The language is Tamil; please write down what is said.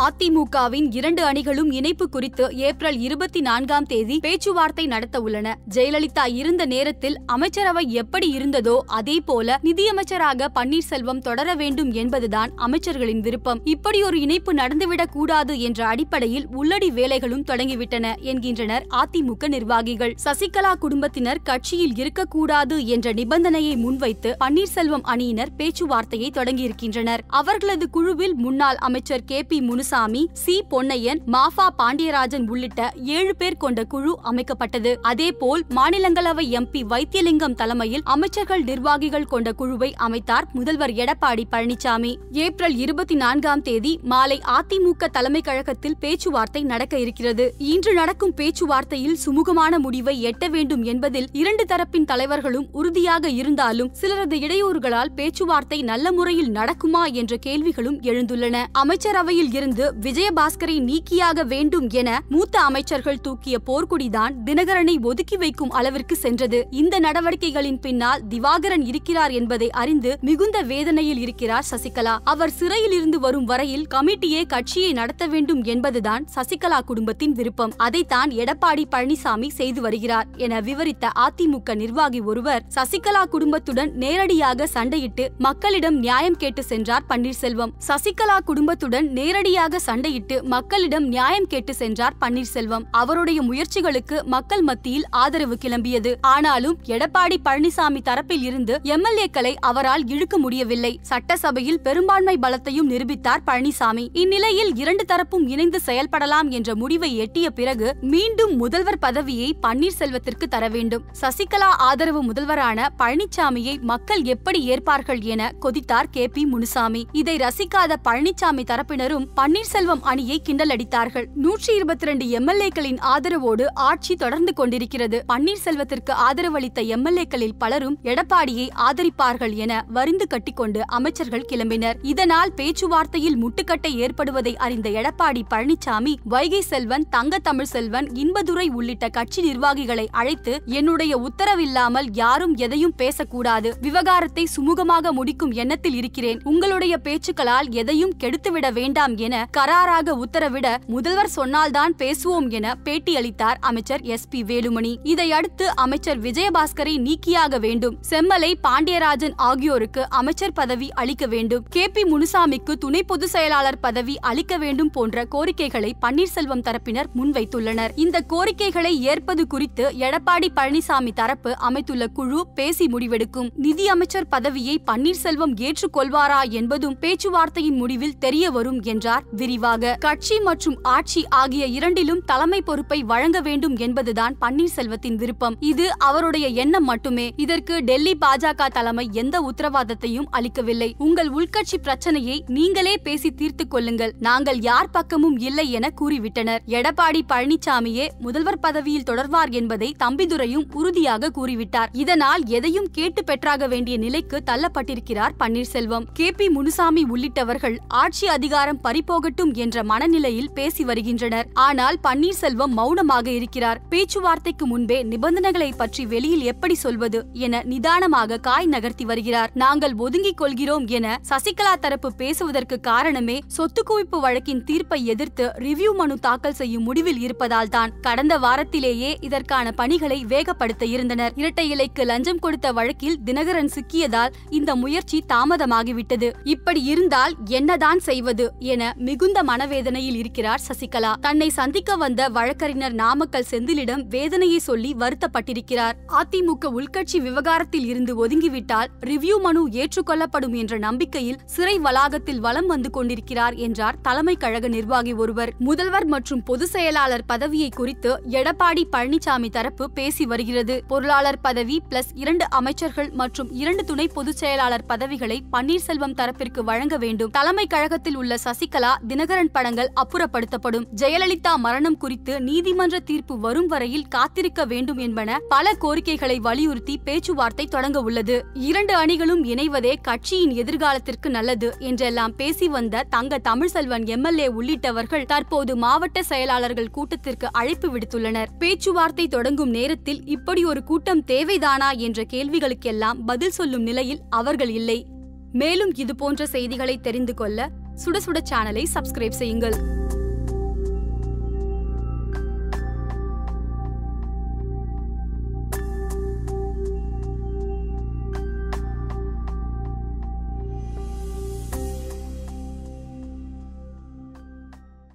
அதிமுகவின் இரண்டு அணிகளும் இணைப்பு குறித்து ஏப்ரல் இருபத்தி நான்காம் தேதி பேச்சுவார்த்தை நடத்த உள்ளன. ஜெயலலிதா இருந்த நேரத்தில் அமைச்சரவை எப்படி இருந்ததோ அதே போல நிதியமைச்சராக பன்னீர்செல்வம் தொடர வேண்டும் என்பதுதான் அமைச்சர்களின் விருப்பம். இப்படியொரு இணைப்பு நடந்துவிடக் கூடாது என்ற அடிப்படையில் உள்ளடி வேலைகளும் தொடங்கிவிட்டன என்கின்றனர் அதிமுக நிர்வாகிகள். சசிகலா குடும்பத்தினர் கட்சியில் இருக்கக்கூடாது என்ற நிபந்தனையை முன்வைத்து பன்னீர்செல்வம் அணியினர் பேச்சுவார்த்தையை தொடங்கியிருக்கின்றனர். அவர்களது குழுவில் முன்னாள் அமைச்சர் K P Munusamy C. Ponnaiyan Mafa Pandiarajan உள்ளிட்ட ஏழு பேர் கொண்ட குழு அமைக்கப்பட்டது. அதேபோல் மாநிலங்களவை எம்பி வைத்தியலிங்கம் தலைமையில் அமைச்சர்கள் நிர்வாகிகள் கொண்ட குழுவை அமைத்தார் முதல்வர் எடப்பாடி பழனிசாமி. ஏப்ரல் இருபத்தி நான்காம் தேதி மாலை அதிமுக தலைமை கழகத்தில் பேச்சுவார்த்தை நடக்க இருக்கிறது. இன்று நடக்கும் பேச்சுவார்த்தையில் சுமூகமான முடிவை எட்ட வேண்டும் என்பதில் இரண்டு தரப்பின் தலைவர்களும் உறுதியாக இருந்தாலும் சிலரது இடையூறுகளால் பேச்சுவார்த்தை நல்ல முறையில் நடக்குமா என்ற கேள்விகளும் எழுந்துள்ளன. அமைச்சரவையில் இருந்து விஜயபாஸ்கரை நீக்கியாக வேண்டும் என மூத்த அமைச்சர்கள் தூக்கிய போர்க்குடிதான் தினகரனை ஒதுக்கி வைக்கும் அளவிற்கு சென்றது. இந்த நடவடிக்கைகளின் பின்னால் திவாகரன் இருக்கிறார் என்பதை அறிந்து மிகுந்த வேதனையில் இருக்கிறார் சசிகலா. அவர் சிறையில் இருந்து வரும் வரையில் கமிட்டியே கட்சியை நடத்த வேண்டும் என்பதுதான் சசிகலா குடும்பத்தின் விருப்பம். அதைத்தான் எடப்பாடி பழனிசாமி செய்து வருகிறார் என விவரித்த அதிமுக நிர்வாகி ஒருவர் சசிகலா குடும்பத்துடன் நேரடியாக சண்டையிட்டு மக்களிடம் நியாயம் கேட்டு சென்றார் பன்னீர்செல்வம். சசிகலா குடும்பத்துடன் நேரடியாக சண்டையிட்டு மக்களிடம் நியாயம் கேட்டு சென்றார் பன்னீர்செல்வம். அவருடைய முயற்சிகளுக்கு மக்கள் மத்தியில் ஆதரவு கிளம்பியது. ஆனாலும் எடப்பாடி பழனிசாமி தரப்பில் இருந்து எம்எல்ஏக்களை அவரால் இழுக்க முடியவில்லை. சட்டசபையில் பெரும்பான்மை பலத்தையும் நிரூபித்தார் பழனிசாமி. இந்நிலையில் இரண்டு தரப்பும் இணைந்து செயல்படலாம் என்ற முடிவை எட்டிய பிறகு மீண்டும் முதல்வர் பதவியை பன்னீர்செல்வத்திற்கு தர வேண்டும். சசிகலா ஆதரவு முதல்வரான பழனிசாமியை மக்கள் எப்படி ஏற்பார்கள் என கொதித்தார் கே பி முனுசாமி. இதை ரசிக்காத பழனிசாமி தரப்பினரும் பன்னீர் பன்னீர்செல்வம் அணியை கிண்டலடித்தார்கள். நூற்றி இருபத்தி ரெண்டு எம்எல்ஏக்களின் ஆதரவோடு ஆட்சி தொடர்ந்து கொண்டிருக்கிறது. பன்னீர்செல்வத்திற்கு ஆதரவளித்த எம்எல்ஏக்களில் பலரும் எடப்பாடியை ஆதரிப்பார்கள் என வரிந்து கட்டிக்கொண்டு அமைச்சர்கள் கிளம்பினர். இதனால் பேச்சுவார்த்தையில் முட்டுக்கட்டை ஏற்படுவதை அறிந்த எடப்பாடி பழனிசாமி வைகை செல்வன் தங்க தமிழ் செல்வன் இன்பதுரை உள்ளிட்ட கட்சி நிர்வாகிகளை அழைத்து என்னுடைய உத்தரவில்லாமல் யாரும் எதையும் பேசக்கூடாது. விவகாரத்தை சுமூகமாக முடிக்கும் எண்ணத்தில் இருக்கிறேன். உங்களுடைய பேச்சுக்களால் எதையும் கெடுத்துவிட வேண்டாம் என கராராக உத்தரவிட முதல்வர் சொன்னால்தான் பேசுவோம் என பேட்டியளித்தார் அமைச்சர் எஸ் பி வேலுமணி. இதையடுத்து அமைச்சர் விஜயபாஸ்கரை நீக்கியாக வேண்டும். செம்மலை பாண்டியராஜன் ஆகியோருக்கு அமைச்சர் பதவி அளிக்க வேண்டும். கே பி முனுசாமிக்கு துணை பொதுச் செயலாளர் பதவி அளிக்க வேண்டும் போன்ற கோரிக்கைகளை பன்னீர்செல்வம் தரப்பினர் முன்வைத்துள்ளனர். இந்த கோரிக்கைகளை ஏற்பது குறித்து எடப்பாடி பழனிசாமி தரப்பு அமைத்துள்ள குழு பேசி முடிவெடுக்கும். நிதி அமைச்சர் பதவியை பன்னீர்செல்வம் ஏற்றுக்கொள்வாரா என்பதும் பேச்சுவார்த்தையின் முடிவில் தெரிய வரும் என்றார் விரிவாக கட்சி மற்றும் ஆட்சி ஆகிய இரண்டிலும் தலைமை பொறுப்பை வழங்க வேண்டும் என்பதுதான் பன்னீர்செல்வத்தின் விருப்பம். இது அவருடைய எண்ணம் மட்டுமே. இதற்கு டெல்லி பாஜக தலைமை எந்த உத்தரவாதத்தையும் அளிக்கவில்லை. உங்கள் உள்கட்சி பிரச்சனையை நீங்களே பேசி தீர்த்துக் கொள்ளுங்கள். நாங்கள் யார் பக்கமும் இல்லை என கூறிவிட்டனர். எடப்பாடி பழனிசாமியே முதல்வர் பதவியில் தொடர்வார் என்பதை தம்பிதுரையும் உறுதியாக கூறிவிட்டார். இதனால் எதையும் கேட்டு பெற்றாக வேண்டிய நிலைக்கு தள்ளப்பட்டிருக்கிறார் பன்னீர்செல்வம். கே பி முனுசாமி உள்ளிட்டவர்கள் ஆட்சி அதிகாரம் போகட்டும் என்ற மனநிலையில் பேசி வருகின்றனர். ஆனால் பன்னீர்செல்வம் மௌனமாக இருக்கிறார். பேச்சுவார்த்தைக்கு முன்பே நிபந்தனைகளை பற்றி வெளியில் எப்படி சொல்வது என நிதானமாக காய் நகர்த்தி வருகிறார். நாங்கள் ஒதுங்கிக் கொள்கிறோம் என சசிகலா தரப்பு பேசுவதற்கு காரணமே சொத்து குவிப்பு வழக்கின் தீர்ப்பை எதிர்த்து ரிவ்யூ மனு தாக்கல் செய்யும் முடிவில் இருப்பதால் தான் கடந்த வாரத்திலேயே இதற்கான பணிகளை வேகப்படுத்த இருந்தனர். இரட்டை இலைக்கு லஞ்சம் கொடுத்த வழக்கில் தினகரன் சிக்கியதால் இந்த முயற்சி தாமதமாகிவிட்டது. இப்படி இருந்தால் என்னதான் செய்வது என மிகுந்த மனவேதனையில் இருக்கிறார் சசிகலா. தன்னை சந்திக்க வந்த வழக்கறிஞர் நாமக்கல் செந்திலிடம் வேதனையை சொல்லி வருத்தப்பட்டிருக்கிறார். அதிமுக உள்கட்சி விவகாரத்தில் இருந்து ஒதுங்கிவிட்டால் ரிவ்யூ மனு ஏற்றுக்கொள்ளப்படும் என்ற நம்பிக்கையில் சிறை வளாகத்தில் வலம் வந்து கொண்டிருக்கிறார் என்றார் தலைமை கழக நிர்வாகி ஒருவர். முதல்வர் மற்றும் பொதுச் செயலாளர் பதவியை குறித்து எடப்பாடி பழனிசாமி தரப்பு பேசி வருகிறது. பொருளாளர் பதவி பிளஸ் இரண்டு அமைச்சர்கள் மற்றும் இரண்டு துணை பொதுச் செயலாளர் பதவிகளை பன்னீர்செல்வம் தரப்பிற்கு வழங்க வேண்டும். தலைமை கழகத்தில் உள்ள சசிகலா தினகரன் படங்கள் அப்புறப்படுத்தப்படும். ஜெயலலிதா மரணம் குறித்து நீதிமன்ற தீர்ப்பு வரும் வரையில் காத்திருக்க வேண்டும் என்பன பல கோரிக்கைகளை வலியுறுத்தி பேச்சுவார்த்தை தொடங்க உள்ளது. இரண்டு அணிகளும் இணைவதே கட்சியின் எதிர்காலத்திற்கு நல்லது என்றெல்லாம் பேசி வந்த தங்க தமிழ்செல்வன் எம்எல்ஏ உள்ளிட்டவர்கள் தற்போது மாவட்ட செயலாளர்கள் கூட்டத்திற்கு அழைப்பு விடுத்துள்ளனர். பேச்சுவார்த்தை தொடங்கும் நேரத்தில் இப்படி ஒரு கூட்டம் தேவைதானா என்ற கேள்விகளுக்கெல்லாம் பதில் சொல்லும் நிலையில் அவர்கள் இல்லை. மேலும் இதுபோன்ற செய்திகளை தெரிந்து கொள்ள சுட சுட சேனலை சப்ஸ்கிரைப் செய்யுங்கள்.